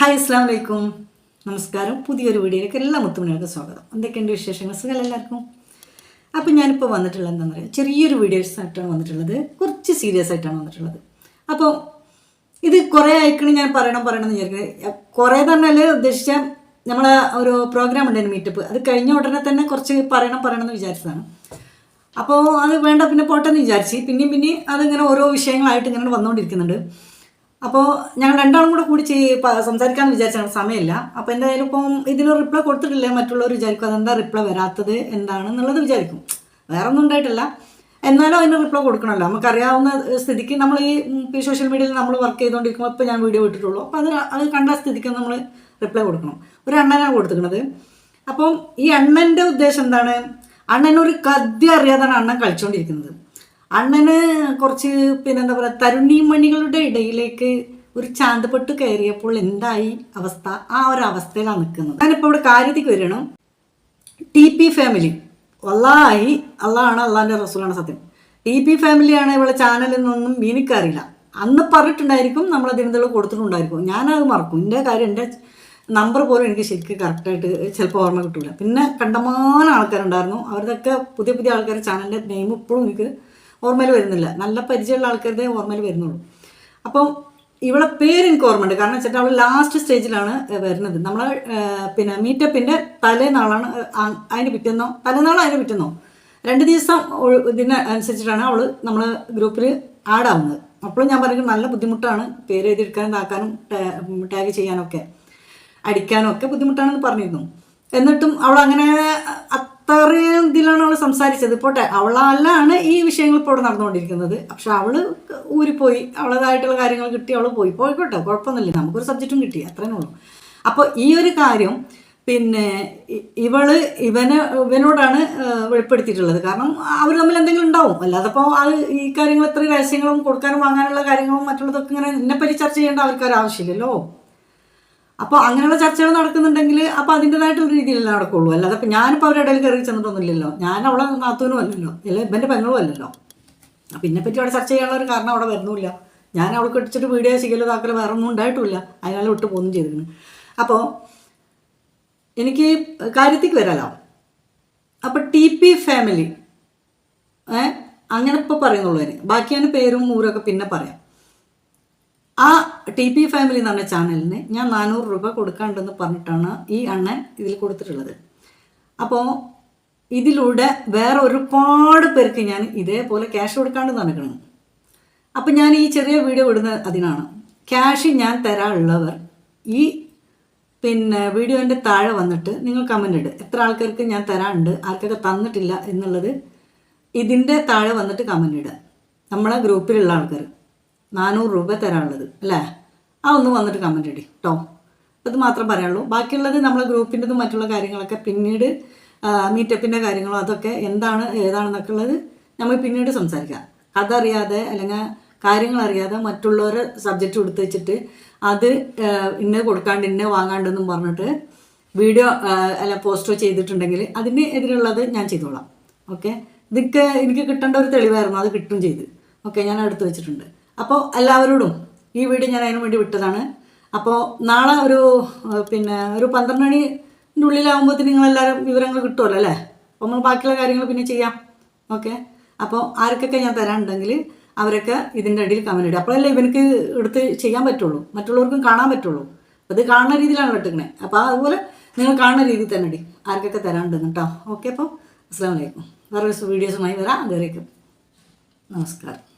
Hi അസ്സാം വലൈക്കും നമസ്കാരം. പുതിയൊരു വീഡിയോയിലേക്ക് എല്ലാ മുത്തുമണികൾക്ക് സ്വാഗതം. എന്തൊക്കെയുണ്ട് വിശേഷങ്ങൾ? സുഖം എല്ലാവർക്കും? അപ്പോൾ ഞാനിപ്പോൾ വന്നിട്ടുള്ളത് എന്താണെന്ന് പറയുക ചെറിയൊരു വീഡിയോസ് ആയിട്ടാണ് വന്നിട്ടുള്ളത്. കുറച്ച് സീരിയസ് ആയിട്ടാണ് വന്നിട്ടുള്ളത്. അപ്പോൾ ഇത് കുറേ ആയിക്കണ് ഞാൻ പറയണം പറയണം എന്ന് വിചാരിക്കുന്നത് കുറേ തന്നെ ഉദ്ദേശിച്ച നമ്മളെ ഒരു പ്രോഗ്രാം ഉണ്ടായിരുന്നു മീറ്റപ്പ് അത് കഴിഞ്ഞ ഉടനെ തന്നെ കുറച്ച് പറയണം പറയണം എന്ന് വിചാരിച്ചതാണ്. അപ്പോൾ അത് വേണ്ട പിന്നെ പോട്ടെന്ന് വിചാരിച്ച്. പിന്നെയും പിന്നെയും അതിങ്ങനെ ഓരോ വിഷയങ്ങളായിട്ട് ഇങ്ങനെ വന്നുകൊണ്ടിരിക്കുന്നുണ്ട്. അപ്പോൾ ഞങ്ങൾ രണ്ടാളും കൂടെ കൂടി സംസാരിക്കാമെന്ന് വിചാരിച്ചാണ് സമയമില്ല. അപ്പോൾ എന്തായാലും ഇപ്പം ഇതിന് റിപ്ലൈ കൊടുത്തിട്ടില്ല? മറ്റുള്ളവർ വിചാരിക്കും അതെന്താ റിപ്ലൈ വരാത്തത്? എന്താണെന്നുള്ളത് വിചാരിക്കും. വേറെ ഒന്നും ഉണ്ടായിട്ടില്ല. എന്നാലും അതിന് റിപ്ലൈ കൊടുക്കണമല്ലോ. നമുക്കറിയാവുന്ന സ്ഥിതിക്ക് നമ്മൾ ഈ സോഷ്യൽ മീഡിയയിൽ നമ്മൾ വർക്ക് ചെയ്തുകൊണ്ടിരിക്കുമ്പോൾ ഇപ്പോൾ ഞാൻ വീഡിയോ ഇട്ടിട്ടുള്ളൂ. അപ്പോൾ അത് അത് കണ്ട സ്ഥിതിക്ക് നമ്മൾ റിപ്ലൈ കൊടുക്കണം. ഒരു അണ്ണനാണ് കൊടുത്തിരിക്കുന്നത്. അപ്പം ഈ അണ്ണന്റെ ഉദ്ദേശം എന്താണ്? അണ്ണനൊരു കദ്യ അറിയാതാണ് അണ്ണൻ കളിച്ചുകൊണ്ടിരിക്കുന്നത് അണ്ണന് കുറച്ച് പിന്നെന്താ പറയുക തരുണീമണികളുടെ ഇടയിലേക്ക് ഒരു ചാന്തപ്പെട്ട് കയറിയപ്പോൾ എന്തായി അവസ്ഥ? ആ ഒരു അവസ്ഥയിലാണ് നിൽക്കുന്നത്. ഞാനിപ്പോൾ ഇവിടെ കാര്യത്തേക്ക് വരണം. ടി പി ഫാമിലി വല്ലായി അള്ളാഹാണ് അള്ളാഹിന്റെ റസൂലാണ് സത്യം. ടി പി ഫാമിലിയാണ് ഇവിടെ ചാനലിൽ നിന്നും എനിക്കറിയില്ല അന്ന് പറഞ്ഞിട്ടുണ്ടായിരിക്കും നമ്മൾ അതിനെന്തെല്ലോ കൊടുത്തിട്ടുണ്ടായിരിക്കും. ഞാനത് മറക്കും. എന്റെ കാര്യം എന്റെ നമ്പർ പോലും എനിക്ക് ശരിക്കും കറക്റ്റായിട്ട് ചിലപ്പോൾ ഓർമ്മ കിട്ടില്ല പിന്നെ കണ്ടമാനം ആൾക്കാരുണ്ടായിരുന്നു. അവരുടെയൊക്കെ പുതിയ പുതിയ ആൾക്കാർ ചാനലിന്റെ നെയിം ഇപ്പോഴും എനിക്ക് ഓർമ്മയിൽ വരുന്നില്ല. നല്ല പരിചയമുള്ള ആൾക്കാരുടെ ഓർമ്മയിൽ വരുന്നുള്ളൂ. അപ്പം ഇവളെ പേര് എനിക്ക് ഓർമ്മയുണ്ട്. കാരണം വെച്ചിട്ട് അവൾ ലാസ്റ്റ് സ്റ്റേജിലാണ് വരുന്നത്. നമ്മൾ പിന്നെ മീറ്റപ്പിന്റെ തലേനാളാണ് അതിന് പിറ്റുന്നോ തലേനാളോ അതിന് പിറ്റുന്നോ. രണ്ട് ദിവസം ഇതിന് അനുസരിച്ചിട്ടാണ് അവൾ നമ്മൾ ഗ്രൂപ്പിൽ ആഡ് ആവുന്നത്. അപ്പോഴും ഞാൻ പറയുന്നത് നല്ല ബുദ്ധിമുട്ടാണ്. പേര് എഴുതിയെടുക്കാനും ഇതാക്കാനും ടാഗ് ചെയ്യാനൊക്കെ അടിക്കാനും ഒക്കെ ബുദ്ധിമുട്ടാണെന്ന് പറഞ്ഞിരുന്നു. എന്നിട്ടും അവൾ അങ്ങനെ അത്രയും അവൾ സംസാരിച്ചത്. പോട്ടെ അവളല്ലാണ് ഈ വിഷയങ്ങൾ ഇപ്പോൾ ഇവിടെ നടന്നുകൊണ്ടിരിക്കുന്നത്. പക്ഷെ അവൾ ഊരിപ്പോയി. അവളതായിട്ടുള്ള കാര്യങ്ങൾ കിട്ടി അവൾ പോയി. പോയിക്കോട്ടെ കുഴപ്പമൊന്നുമില്ല. നമുക്കൊരു സബ്ജക്റ്റും കിട്ടി അത്രേ ഉള്ളൂ. അപ്പോൾ ഈ ഒരു കാര്യം പിന്നെ ഇവൾ ഇവനെ ഇവനോടാണ് വെളിപ്പെടുത്തിയിട്ടുള്ളത്. കാരണം അവർ തമ്മിൽ എന്തെങ്കിലും ഉണ്ടാവും. അല്ലാതെ അപ്പോൾ അത് ഈ കാര്യങ്ങൾ ഇത്രയും രഹസ്യങ്ങളും കൊടുക്കാനും വാങ്ങാനുള്ള കാര്യങ്ങളും മറ്റുള്ളതൊക്കെ ഇങ്ങനെ എന്നെപ്പറ്റി ചർച്ച ചെയ്യേണ്ട ആൾക്കാർ ആവശ്യമില്ലല്ലോ അപ്പോൾ അങ്ങനെയുള്ള ചർച്ചകൾ നടക്കുന്നുണ്ടെങ്കിൽ അപ്പോൾ അതിന്റെതായിട്ടുള്ള രീതിയിലല്ലേ നടക്കുള്ളൂ. അല്ലാതെ അപ്പം ഞാനിപ്പോൾ അവരുടെ ഇടയിൽ കയറി ചെന്നിട്ടൊന്നുമില്ലല്ലോ. ഞാൻ അവളെ നാത്തൂനും അല്ലല്ലോ. അല്ലെ ഇവന്റെ പെങ്ങളും അല്ലല്ലോ. അപ്പം ഇതിനെപ്പറ്റി അവിടെ ചർച്ച ചെയ്യാനുള്ള ഒരു കാരണം അവിടെ വരുന്നില്ല ഞാൻ അവൾക്ക് ഇടിച്ചിട്ട് വീഡിയോ ചെയ്യലോ ഇതാക്കലോ വേറെ ഒന്നും ഉണ്ടായിട്ടില്ല. അതിനാൽ വിട്ട് പോകുന്നു ചെയ്തിരുന്നു. അപ്പോൾ എനിക്ക് കാര്യത്തേക്ക് വരാലോ? അപ്പോൾ ടി പി ഫാമിലി ഏ? അങ്ങനെ ഇപ്പോൾ പറയുന്നുള്ളൂ അതിന് ബാക്കി അതിന് പേരും ഊരൊക്കെ പിന്നെ പറയാം. ആ ടി പി ഫാമിലി എന്ന് പറഞ്ഞ ചാനലിന് ഞാൻ നാനൂറ് രൂപ കൊടുക്കാണ്ടെന്ന് പറഞ്ഞിട്ടാണ് ഈ അണ്ണൻ ഇതിൽ കൊടുത്തിട്ടുള്ളത്. അപ്പോൾ ഇതിലൂടെ വേറെ ഒരുപാട് പേർക്ക് ഞാൻ ഇതേപോലെ ക്യാഷ് കൊടുക്കാണ്ട് നടക്കണം. അപ്പം ഞാൻ ഈ ചെറിയ വീഡിയോ ഇടുന്നത് അതിനാണ്. ക്യാഷ് ഞാൻ തരാനുള്ളവർ ഈ പിന്നെ വീഡിയോന്റെ താഴെ വന്നിട്ട് നിങ്ങൾ കമന്റ് ഇട്. എത്ര ആൾക്കാർക്ക് ഞാൻ തരാനുണ്ട് ആർക്കൊക്കെ തന്നിട്ടില്ല എന്നുള്ളത് ഇതിന്റെ താഴെ വന്നിട്ട് കമന്റ് ഇടുക. നമ്മളെ ഗ്രൂപ്പിലുള്ള ആൾക്കാർ നാനൂറ് രൂപ തരാനുള്ളത് അല്ലേ? ആ ഒന്ന് വന്നിട്ട് കമന്റ് ഇടി കേട്ടോ അത് മാത്രം പറയാനുള്ളൂ. ബാക്കിയുള്ളത് നമ്മളെ ഗ്രൂപ്പിന്റെതും മറ്റുള്ള കാര്യങ്ങളൊക്കെ പിന്നീട് മീറ്റപ്പിന്റെ കാര്യങ്ങളും അതൊക്കെ എന്താണ് ഏതാണെന്നൊക്കെ ഉള്ളത് നമ്മൾ പിന്നീട് സംസാരിക്കാം. അതറിയാതെ അല്ലെങ്കിൽ കാര്യങ്ങൾ അറിയാതെ മറ്റുള്ളവരെ സബ്ജക്റ്റ് കൊടുത്തു വെച്ചിട്ട് അത് ഇന്ന കൊടുക്കാണ്ട് ഇന്ന വാങ്ങാണ്ടെന്നും പറഞ്ഞിട്ട് വീഡിയോ അല്ല പോസ്റ്റോ ചെയ്തിട്ടുണ്ടെങ്കിൽ അതിന് എതിരുള്ളത് ഞാൻ ചെയ്തോളാം. ഓക്കെ ഇതൊക്കെ എനിക്ക് കിട്ടേണ്ട ഒരു തെളിവായിരുന്നു. അത് കിട്ടും ചെയ്ത്. ഓക്കെ ഞാൻ എടുത്തു വെച്ചിട്ടുണ്ട്. അപ്പോൾ എല്ലാവരോടും ഈ വീഡിയോ ഞാൻ അതിനു വേണ്ടി വിട്ടതാണ്. അപ്പോൾ നാളെ ഒരു പിന്നെ ഒരു പന്ത്രണ്ട് മണിന്റെ ഉള്ളിലാകുമ്പോഴത്തേന് നിങ്ങളെല്ലാവരും വിവരങ്ങൾ കിട്ടുമല്ലോ അല്ലേ? അപ്പോൾ നമ്മൾ ബാക്കിയുള്ള കാര്യങ്ങൾ പിന്നെ ചെയ്യാം. ഓക്കെ? അപ്പോൾ ആർക്കൊക്കെ ഞാൻ തരാനുണ്ടെങ്കിൽ അവരൊക്കെ ഇതിന്റെ അടിയിൽ കമന്റ് ഇടുക. അപ്പോഴല്ലേ ഇവനക്ക് എടുത്ത് ചെയ്യാൻ പറ്റുള്ളൂ. മറ്റുള്ളവർക്കും കാണാൻ പറ്റുള്ളൂ. അത് കാണുന്ന രീതിയിലാണ് വെട്ടുന്നത് അപ്പോൾ അതുപോലെ നിങ്ങൾ കാണുന്ന രീതിയിൽ തന്നെ അടി ആർക്കൊക്കെ തരാനുണ്ടെന്ന് കേട്ടോ. ഓക്കെ അപ്പോൾ അസ്സാം വലൈക്കും വേറെ വീഡിയോസുമായി വരാം. അതുവരേക്കും. നമസ്കാരം.